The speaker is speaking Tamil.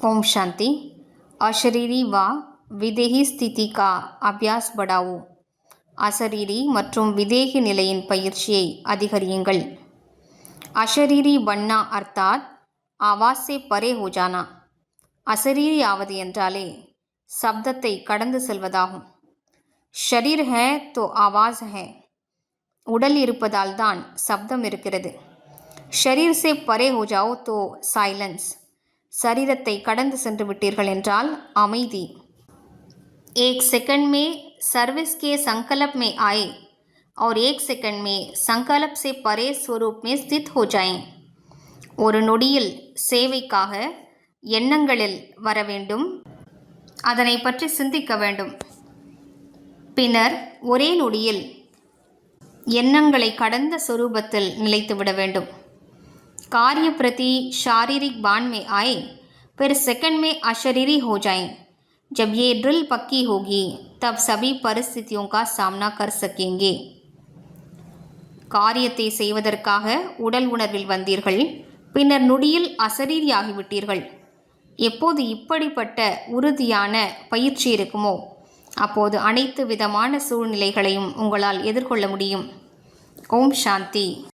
ओम शांति अशरीरी व விதேகி ஸ்திதி கா அபியாஸ் படாவோ அசரீரி மற்றும் விதேகி நிலையின் பயிற்சியை அதிகரியுங்கள் அஷரீரி வண்ணா அர்த்தாத் ஆவாஸ் சே பரே ஹோ ஜானா அசரீரி ஆவது என்றாலே சப்தத்தை கடந்து செல்வதாகும் ஷரீர் ஹே தோ ஆவாஸ் ஹே உடல் இருப்பதால் தான் சப்தம் இருக்கிறது ஷரீர் சே பரே ஹோ ஜாவோ தோ சைலன்ஸ் சரீரத்தை கடந்து சென்று விட்டீர்கள் என்றால் அமைதி एक सेकंड में सर्विस के संकल्प में आए और एक सेकंड में संकल्प से परे स्वरूप में स्थित हो जाएं ஒரு நொடியில் சேவைக்காக எண்ணங்களில் வர வேண்டும் அதனை பற்றி சிந்திக்க வேண்டும் பின்னர் ஒரே நொடியில் எண்ணங்களை கடந்த சொரூபத்தில் நிலைத்துவிட வேண்டும் कार्य प्रति शारीरिक बाण में आए फिर सेकंड में अशरीरी हो जाएं जब ये ड्रिल पक्की होगी तब सभी परिस्थितियों का सामना कर सकेंगे காரியத்தை செய்வதற்காக உடல் உணர்வில் வந்தீர்கள் பின்னர் நொடியில் அசரீரியாகிவிட்டீர்கள் எப்போது இப்படிப்பட்ட உறுதியான பயிற்சி இருக்குமோ அப்போது அனைத்து விதமான சூழ்நிலைகளையும் உங்களால் எதிர்கொள்ள முடியும் ஓம் சாந்தி